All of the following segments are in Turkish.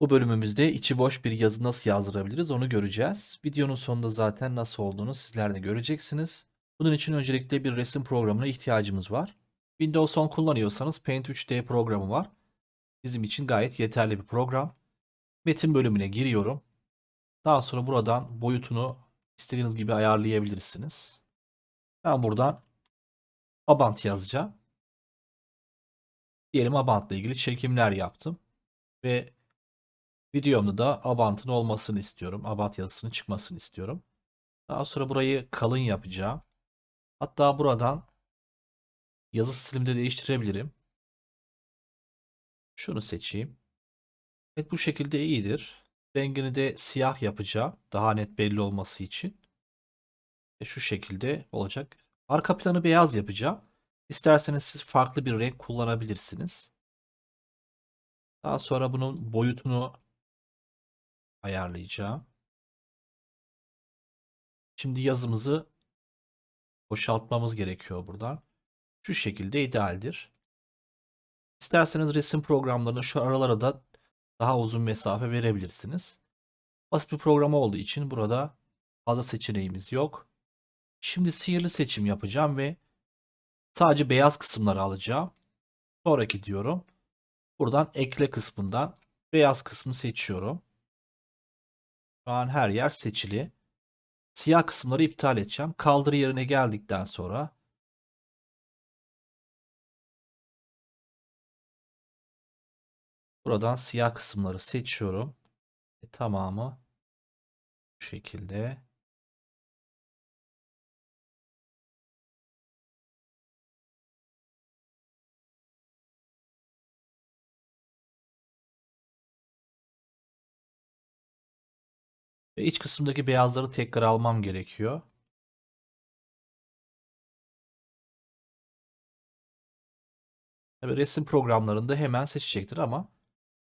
Bu bölümümüzde içi boş bir yazı nasıl yazdırabiliriz onu göreceğiz. Videonun sonunda zaten nasıl olduğunu sizler de göreceksiniz. Bunun için öncelikle bir resim programına ihtiyacımız var. Windows 10 kullanıyorsanız Paint 3D programı var. Bizim için gayet yeterli bir program. Metin bölümüne giriyorum. Daha sonra buradan boyutunu istediğiniz gibi ayarlayabilirsiniz. Ben buradan Abant yazacağım. Diyelim Abant'la ilgili çekimler yaptım. Ve videomda da Abant'ın olmasını istiyorum. Abant yazısının çıkmasını istiyorum. Daha sonra burayı kalın yapacağım. Hatta buradan yazı stilimi de değiştirebilirim. Şunu seçeyim. Evet bu şekilde iyidir. Rengini de siyah yapacağım. Daha net belli olması için. Ve şu şekilde olacak. Arka planı beyaz yapacağım. İsterseniz siz farklı bir renk kullanabilirsiniz. Daha sonra bunun boyutunu ayarlayacağım. Şimdi yazımızı boşaltmamız gerekiyor buradan. Şu şekilde idealdir. İsterseniz resim programlarına şu aralara da daha uzun mesafe verebilirsiniz. Basit bir program olduğu için burada fazla seçeneğimiz yok. Şimdi sihirli seçim yapacağım ve sadece beyaz kısımları alacağım. Sonraki diyorum. Buradan ekle kısmından beyaz kısmı seçiyorum. Şu an her yer seçili. Siyah kısımları iptal edeceğim. Kaldır yerine geldikten sonra buradan siyah kısımları seçiyorum. E, tamamı bu şekilde. Ve iç kısımdaki beyazları tekrar almam gerekiyor. Tabii resim programlarında hemen seçecektir ama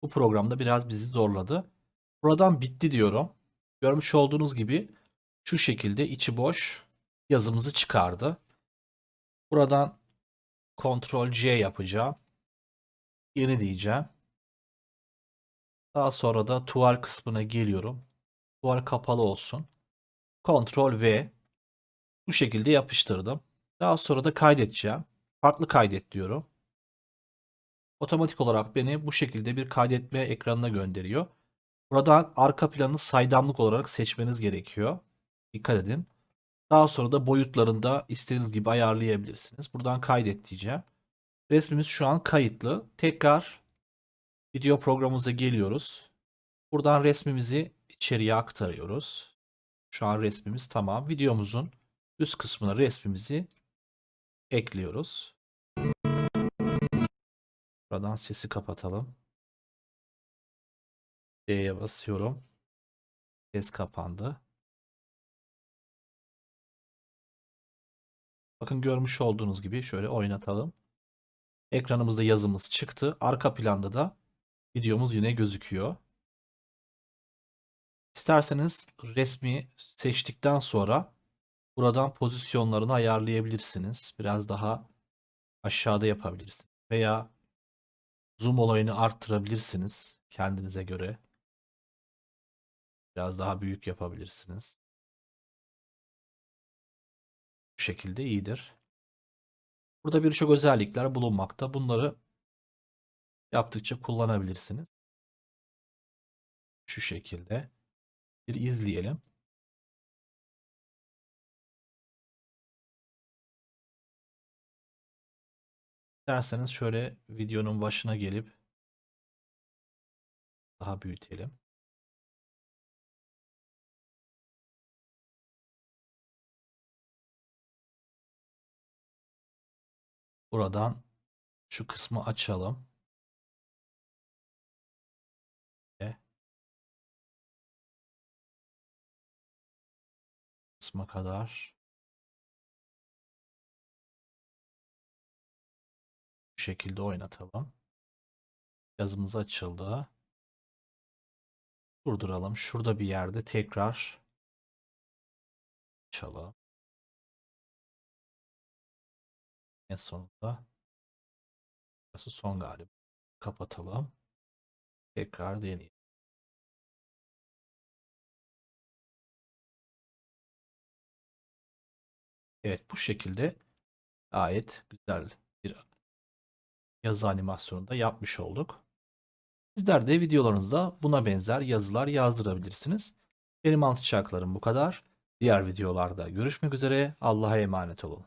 bu programda biraz bizi zorladı. Buradan bitti diyorum. Görmüş olduğunuz gibi şu şekilde içi boş yazımızı çıkardı. Buradan Ctrl C yapacağım. Yeni diyeceğim. Daha sonra da tuval kısmına geliyorum. Tuval kapalı olsun. Ctrl V. Bu şekilde yapıştırdım. Daha sonra da kaydedeceğim. Farklı kaydet diyorum. Otomatik olarak beni bu şekilde bir kaydetme ekranına gönderiyor. Buradan arka planı saydamlık olarak seçmeniz gerekiyor. Dikkat edin. Daha sonra da boyutlarını da istediğiniz gibi ayarlayabilirsiniz. Buradan kaydet diyeceğim. Resmimiz şu an kayıtlı. Tekrar video programımıza geliyoruz. Buradan resmimizi içeriye aktarıyoruz. Şu an resmimiz tamam. Videomuzun üst kısmına resmimizi ekliyoruz. Buradan sesi kapatalım. D'ye basıyorum. Ses kapandı. Bakın görmüş olduğunuz gibi şöyle oynatalım. Ekranımızda yazımız çıktı. Arka planda da videomuz yine gözüküyor. İsterseniz resmi seçtikten sonra buradan pozisyonlarını ayarlayabilirsiniz. Biraz daha aşağıda yapabilirsiniz. Veya zoom olayını arttırabilirsiniz kendinize göre. Biraz daha büyük yapabilirsiniz. Bu şekilde iyidir. Burada birçok özellikler bulunmakta. Bunları yaptıkça kullanabilirsiniz. Şu şekilde. Bir izleyelim. İsterseniz şöyle videonun başına gelip daha büyütelim. Buradan şu kısmı açalım. Kısma kadar bu şekilde oynatalım. Yazımız açıldı. Durduralım. Şurada bir yerde tekrar açalım. En sonunda burası son galiba. Kapatalım. Tekrar deneyelim. Evet bu şekilde gayet güzel bir yazı animasyonu da yapmış olduk. Sizler de videolarınızda buna benzer yazılar yazdırabilirsiniz. Benim anlatacaklarım bu kadar. Diğer videolarda görüşmek üzere. Allah'a emanet olun.